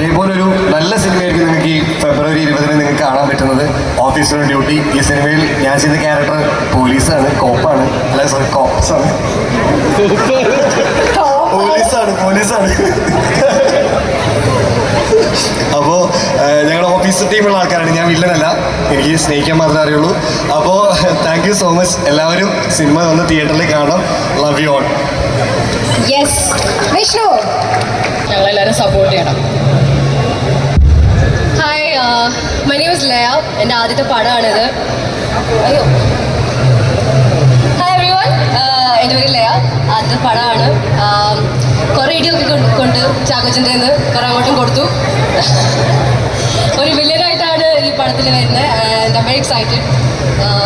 അതേപോലെ ഒരു നല്ല സിനിമയായിരിക്കും നിങ്ങൾക്ക് ഈ ഫെബ്രുവരി ഇരുപതിന് നിങ്ങൾക്ക് കാണാൻ പറ്റുന്നത്. ഓഫീസറുടെ ഡ്യൂട്ടി ഈ സിനിമയിൽ ഞാൻ ചെയ്ത ക്യാരക്ടർ പോലീസാണ് കോപ്പാണ് അല്ല സോറി കോപ്സാണ് പോലീസാണ് പോലീസാണ്. അപ്പോൾ ഞങ്ങളുടെ ഓഫീസ് ടീമുള്ള ആൾക്കാരാണ്. ഞാൻ വില്ലനല്ല എനിക്ക് സ്നേഹിക്കാൻ മാത്രമേ അറിയുള്ളൂ. അപ്പോൾ താങ്ക് യു സോ മച്ച് എല്ലാവരും സിനിമ വന്ന് തിയേറ്ററിൽ കാണാം love you all yes Vishnu. ഞങ്ങളെല്ലാവരും സപ്പോർട്ട് ചെയ്യണം. എന്റെ ആദ്യത്തെ പടമാണിത്. അയ്യോ. ഹായ് എവ്രി വൺ എന്റെ പേര് ലയ. ആദ്യത്തെ പടമാണ്. കുറേ ഇടിയൊക്കെ കൊണ്ട് കൊണ്ട് ചാക്കോച്ചന്റെ നിന്ന് കുറേ അങ്ങോട്ടും കൊടുത്തു. ഒരു വില്ലനായിട്ടാണ് ഈ പടത്തിൽ വരുന്നത്. And I very excited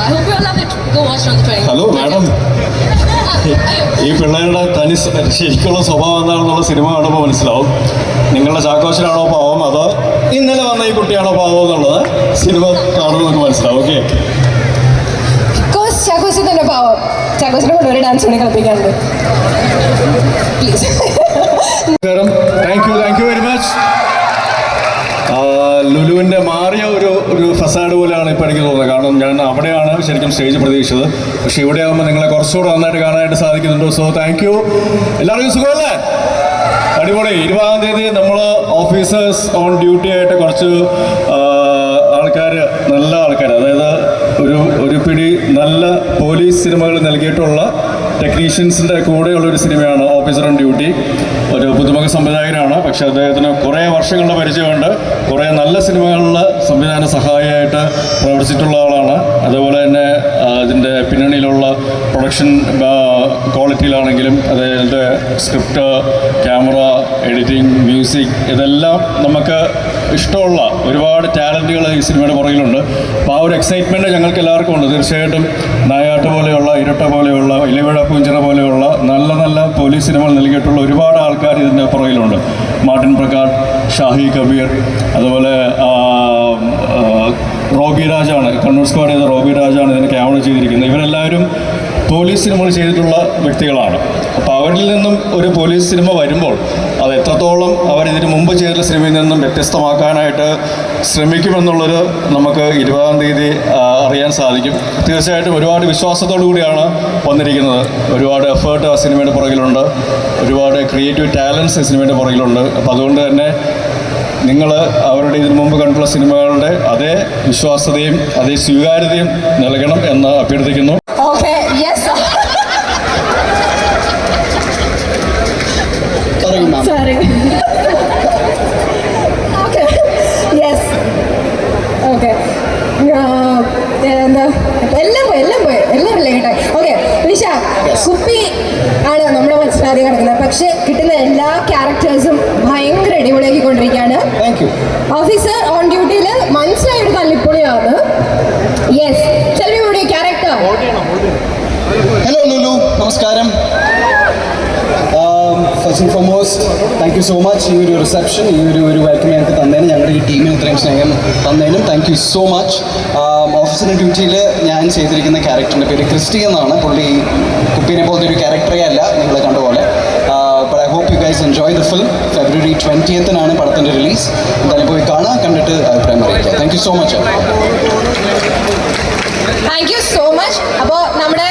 I hope you love it go watch on the train hello madam ഈ പിള്ളേരുടെ തനി ശരിക്കുള്ള സ്വഭാവം എന്താണെന്നുള്ള സിനിമ കാണുമ്പോൾ മനസ്സിലാവും. നിങ്ങളുടെ ചാക്കോശനാണോ പാവം അതോ ഇന്നലെ വന്ന ഈ കുട്ടിയാണോ പാവം എന്നുള്ളത് സിനിമ കാണുമ്പോൾ നമുക്ക് മനസ്സിലാവും ഓക്കെ കോസ് ചാക്കോസിൽ തന്നെ പാവം. ചാക്കോസിനെ കൊണ്ട് ഒരു ഡാൻസ് കൂടി കളിപ്പിക്കാറുണ്ട് പ്ലീസ് നമസ്കാരം. Thank you thank you very much ലുലുവിന്റെ മാറിയ ഒരു ഒരു ഫസാഡ് പോലെയാണ് ഇപ്പോൾ എനിക്ക് തോന്നുന്നത്. കാരണം ഞാൻ അവിടെയാണ് ശരിക്കും സ്റ്റേജ് പ്രതീക്ഷിച്ചത്. പക്ഷെ ഇവിടെ ആകുമ്പോൾ നിങ്ങളെ കുറച്ചുകൂടെ നന്നായിട്ട് കാണാനായിട്ട് സാധിക്കുന്നുണ്ട്. സോ താങ്ക് യു എല്ലാവർക്കും സുഖമല്ലേ? അടിപൊളി. ഇരുപതാം തീയതി നമ്മൾ ഓഫീസേഴ്സ് ഓൺ ഡ്യൂട്ടി ആയിട്ട് കുറച്ച് ആൾക്കാർ നല്ല ആൾക്കാർ അതായത് ഒരു ഒരു പിടി നല്ല പോലീസ് സിനിമകൾ നൽകിയിട്ടുള്ള ടെക്നീഷ്യൻസിന്റെ കൂടെയുള്ള ഒരു സിനിമയാണ് ഓഫീസർ ഓൺ ഡ്യൂട്ടി ഒരു പുതുമുഖ സംവിധായകനാണ്. പക്ഷേ അദ്ദേഹത്തിന് കുറേ വർഷങ്ങളുടെ പരിചയമുണ്ട്. കുറേ നല്ല സിനിമകളിൽ സംവിധാന സഹായിയായിട്ട് പ്രവർത്തിച്ചിട്ടുള്ള ആളാണ്. അതുപോലെ തന്നെ അതിന്റെ പിന്നണിയിലുള്ള പ്രൊഡക്ഷൻ ക്വാളിറ്റിയിലാണെങ്കിലും അതായത് സ്ക്രിപ്റ്റ് ക്യാമറ എഡിറ്റിംഗ് മ്യൂസിക് ഇതെല്ലാം നമുക്ക് ഇഷ്ടമുള്ള ഒരുപാട് ടാലന്റുകൾ ഈ സിനിമയുടെ പുറകിലുണ്ട്. അപ്പോൾ ആ ഒരു എക്സൈറ്റ്മെന്റ് ഞങ്ങൾക്ക് എല്ലാവർക്കും ഉണ്ട്. തീർച്ചയായിട്ടും നായാട്ട് പോലെയുള്ള ഇരട്ട പോലെയുള്ള ഇലവിഴ പൂഞ്ചിറ പോലെയുള്ള നല്ല നല്ല പോലീസ് സിനിമകൾ നൽകിയിട്ടുള്ള ഒരുപാട് ആൾക്കാർ ഇതിന്റെ പുറകിലുണ്ട്. മാർട്ടിൻ പ്രകാട് ഷാഹി കബീർ അതുപോലെ റോബി രാജാണ് കണ്ണൂർ സ്ക്വാഡ് ചെയ്ത റോബി രാജാണ് ഇതിന് ക്യാമറ ചെയ്തിരിക്കുന്നത്. ഇവരെല്ലാവരും പോലീസ് സിനിമകൾ ചെയ്തിട്ടുള്ള വ്യക്തികളാണ്. അപ്പോൾ അവരിൽ നിന്നും ഒരു പോലീസ് സിനിമ വരുമ്പോൾ എത്രത്തോളം അവരിതിനു മുമ്പ് ചെയ്തിട്ടുള്ള സിനിമയിൽ നിന്നും വ്യത്യസ്തമാക്കാനായിട്ട് ശ്രമിക്കുമെന്നുള്ളൊരു നമുക്ക് ഇരുപതാം തീയതി അറിയാൻ സാധിക്കും. തീർച്ചയായിട്ടും ഒരുപാട് വിശ്വാസത്തോടു കൂടിയാണ് വന്നിരിക്കുന്നത്. ഒരുപാട് എഫേർട്ട് ആ സിനിമയുടെ പുറകിലുണ്ട്. ഒരുപാട് ക്രിയേറ്റീവ് ടാലൻസ് സിനിമയുടെ പുറകിലുണ്ട്. അപ്പോൾ അതുകൊണ്ട് തന്നെ നിങ്ങൾ അവരുടെ ഇതിനു മുമ്പ് കണ്ടുള്ള സിനിമകളുടെ അതേ വിശ്വാസ്യതയും അതേ സ്വീകാര്യതയും നൽകണം എന്ന് അഭ്യർത്ഥിക്കുന്നു. എല്ലാം പോയി എല്ലാം പോയി എല്ലാം റിലേറ്റ് ഓക്കെ നിഷ കുപ്പി ആണ് നമ്മുടെ മനസ്സിലാദ്യം കിടക്കുന്നത്. പക്ഷെ കിട്ടുന്ന എല്ലാ ക്യാരക്ടേഴ്സും ഭയങ്കര അടിപൊളിയാക്കി കൊണ്ടിരിക്കുകയാണ് ഓഫീസർ ഓൺ ഡ്യൂട്ടിയിൽ മനസ്സിലായൊരു തല്ലിപ്പൊളിയാണ്. യെസ് ചെലവിടെ ക്യാരക്ടർ ഹലോ ലുലു നമസ്കാരം. First and foremost thank you so much ഈ ഒരു റിസപ്ഷൻ ഈ ഒരു ഒരു വെൽക്കം ഞങ്ങൾക്ക് തന്നേനും ഞങ്ങളുടെ ഈ ടീമിന് ഇത്രയും സ്നേഹം തന്നതിനും താങ്ക് യു സോ മച്ച് ഓഫീസിന്റെ ഡ്യൂട്ടിയിൽ ഞാൻ ചെയ്തിരിക്കുന്ന ക്യാരക്ടറിന്റെ പേര് ക്രിസ്റ്റി എന്നാണ്. പുള്ളി കുപ്പീനെ പോലത്തെ ഒരു ക്യാരക്ടറേ അല്ല നിങ്ങൾ കണ്ട പോലെ. I hope you guys enjoy the film February ട്വന്റിയത്തിനാണ് പടത്തിന്റെ റിലീസ് എന്തായാലും പോയി കാണാം കണ്ടിട്ട് അഭിപ്രായം അറിയിക്കാം. Thank you so much thank you so much അപ്പോൾ നമ്മുടെ